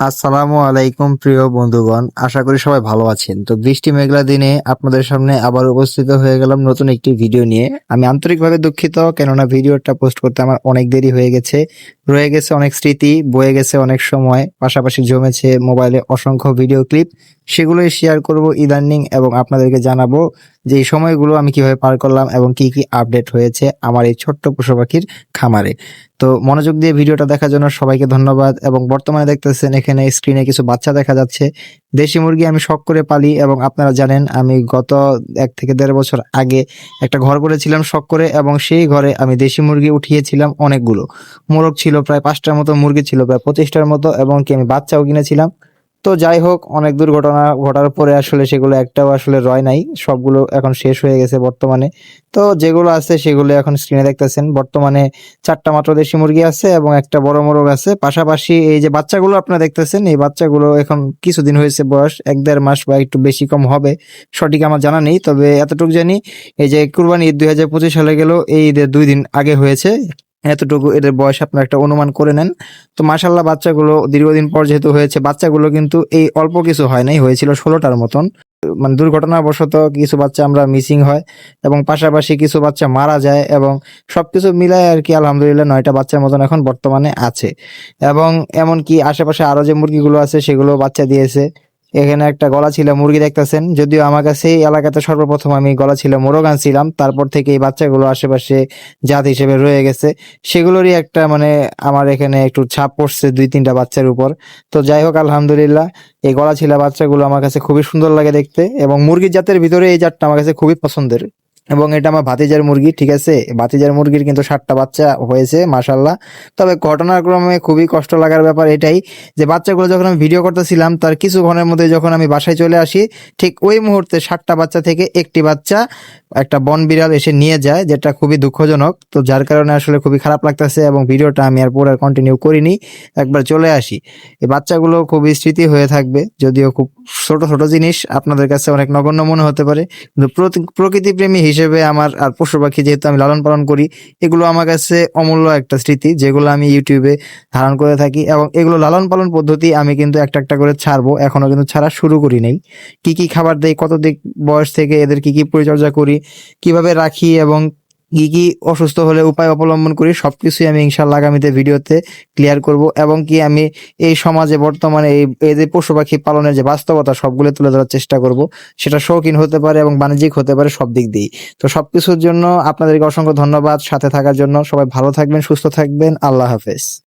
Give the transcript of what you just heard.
আসসালামু আলাইকুম, প্রিয় বন্ধুগণ। আশা করি সবাই ভালো আছেন। তো বৃষ্টি মেঘলা দিনে আপনাদের সামনে আবার উপস্থিত হয়ে গেলাম নতুন একটি ভিডিও নিয়ে। আমি আন্তরিকভাবে দুঃখিত, কেননা ভিডিওটা পোস্ট করতে আমার অনেক দেরি হয়ে গেছে। রয়ে গেছে অনেক স্মৃতি, বয়ে গেছে অনেক সময়, পাশাপাশি জমেছে মোবাইলে অসংখ্য ভিডিও ক্লিপ। সেগুলোই শেয়ার করব ইদানিং এবং আপনাদেরকে জানাব যে এই সময়গুলো আমি কীভাবে পার করলাম এবং কি কি আপডেট হয়েছে আমার এই ছোট্ট পশু পাখির খামারে। তো মনোযোগ দিয়ে ভিডিওটা দেখার জন্য সবাইকে ধন্যবাদ এবং বর্তমানে দেখতেছেন এখানে স্ক্রিনে কিছু বাচ্চা দেখা যাচ্ছে। দেশি মুরগি আমি শখ করে পালি এবং আপনারা জানেন আমি গত এক থেকে দেড় বছর আগে একটা ঘর করেছিলাম শখ করে এবং সেই ঘরে আমি দেশি মুরগি উঠিয়েছিলাম অনেকগুলো। মোরগ ছিল প্রায় পাঁচটার মতো, মুরগি ছিল প্রায় পঁচিশটার মতো এবং কি আমি বাচ্চাও কিনেছিলাম। তো যাই হোক, অনেক দুর্ঘটনা ঘটার পরে আসলে সেগুলো একটাও আসলে রয় নাই। সবগুলো এখন শেষ হয়ে গেছে বর্তমানে। তো যেগুলো আছে সেগুলো এখন স্ক্রিনে দেখতেছেন। বর্তমানে চারটা মাত্র দেশি মুরগি আছে এবং একটা বড় মোরগ আছে। পাশাপাশি এই যে বাচ্চাগুলো আপনারা দেখতেছেন, এই বাচ্চাগুলো এখন কিছুদিন হয়েছে বয়স, এক দেড় মাস বা একটু বেশি কম হবে। সঠিক আমার জানা নেই, তবে এতটুকু জানি, এই যে কুরবানি ঈদ দুই হাজার পঁচিশ সালে গেল, এই ঈদের দুই দিন আগে হয়েছে। এতটুকু এদের বয়স আপনারা একটা অনুমান করে নেন। তো মাসাল্লাহ বাচ্চাগুলো দীর্ঘদিন পর যেহেতু হয়েছে, বাচ্চাগুলো কিন্তু এই অল্প কিছু হয় নাই, হয়েছিল ষোলোটার মতন। মানে দুর্ঘটনাবশত কিছু বাচ্চা আমরা মিসিং হয় এবং পাশাপাশি কিছু বাচ্চা মারা যায় এবং সবকিছু মিলায় আর কি আলহামদুলিল্লাহ নয়টা বাচ্চার মতন এখন বর্তমানে আছে। এবং এমনকি আশেপাশে আরও যে মুরগিগুলো আছে সেগুলো বাচ্চা দিয়েছে। এখানে একটা গলা ছিল, মুরগি দেখতেছেন? যদিও আমার কাছে এই এলাকাতে সর্বপ্রথম আমি গলা ছিল, মোরগ আনছিলাম। তারপর থেকে এই বাচ্চাগুলো আশেপাশে জাত হিসেবে রয়ে গেছে। সেগুলোরই একটা মানে আমার এখানে একটু ছাপ পড়ছে দুই তিনটা বাচ্চার উপর। তো যাই হোক, আলহামদুলিল্লাহ, এই গলা ছিল বাচ্চাগুলো আমার কাছে খুবই সুন্দর লাগে দেখতে এবং মুরগির জাতের ভিতরে এই জাতটা আমার কাছে খুবই পছন্দের। এবং এটা আমার ভাতিজার মুরগি, ঠিক আছে? ভাতিজার মুরগির কিন্তু ষাটটা বাচ্চা হয়েছে মাসাল্লাহ তবে ঘটনাক্রমে খুবই কষ্ট লাগার ব্যাপার এটাই যে বাচ্চাগুলো যখন আমি ভিডিও করতেছিলাম, তার কিছুক্ষণের মধ্যে যখন আমি বাসায় চলে আসি, ঠিক ওই মুহূর্তে ষাটটা বাচ্চা থেকে একটি বাচ্চা একটা বন বিড়াল এসে নিয়ে যায়, যেটা খুবই দুঃখজনক। তো যার কারণে আসলে খুবই খারাপ লাগতেছে এবং ভিডিওটা আমি আর পরে কন্টিনিউ করিনি, একবার চলে আসি। এই বাচ্চাগুলো খুবই স্মৃতি হয়ে থাকবে, যদিও খুব ছোট ছোট জিনিস, আপনাদের কাছে অনেক নগণ্য মনে হতে পারে। কিন্তু প্রকৃতিপ্রেমী হিসেবে আমার আর পশু পাখি যেহেতু আমি লালন পালন করি, এগুলো আমার কাছে অমূল্য একটা স্মৃতি, যেগুলো আমি ইউটিউবে ধারণ করে থাকি এবং এগুলো লালন পালন পদ্ধতি আমি কিন্তু একটা একটা করে ছাড়বো এখনও কিন্তু ছাড়া শুরু করি নাই। কি কি খাবার দেই, কত দিক বয়স থেকে এদের কি কি পরিচর্যা করি, কীভাবে রাখি এবং কি কি অসুস্থ হলে উপায় অবলম্বন করি, সবকিছুই আমি ইনশাল্লাহ আগামীতে ভিডিওতে ক্লিয়ার করব এবং কি আমি এই সমাজে বর্তমানে এই এই যে পশু পাখি পালনের যে বাস্তবতা সবগুলো তুলে ধরার চেষ্টা করব। সেটা শৌখিন হতে পারে এবং বাণিজ্যিক হতে পারে সব দিক দিয়েই। তো সবকিছুর জন্য আপনাদেরকে অসংখ্য ধন্যবাদ সাথে থাকার জন্য। সবাই ভালো থাকবেন, সুস্থ থাকবেন। আল্লাহ হাফেজ।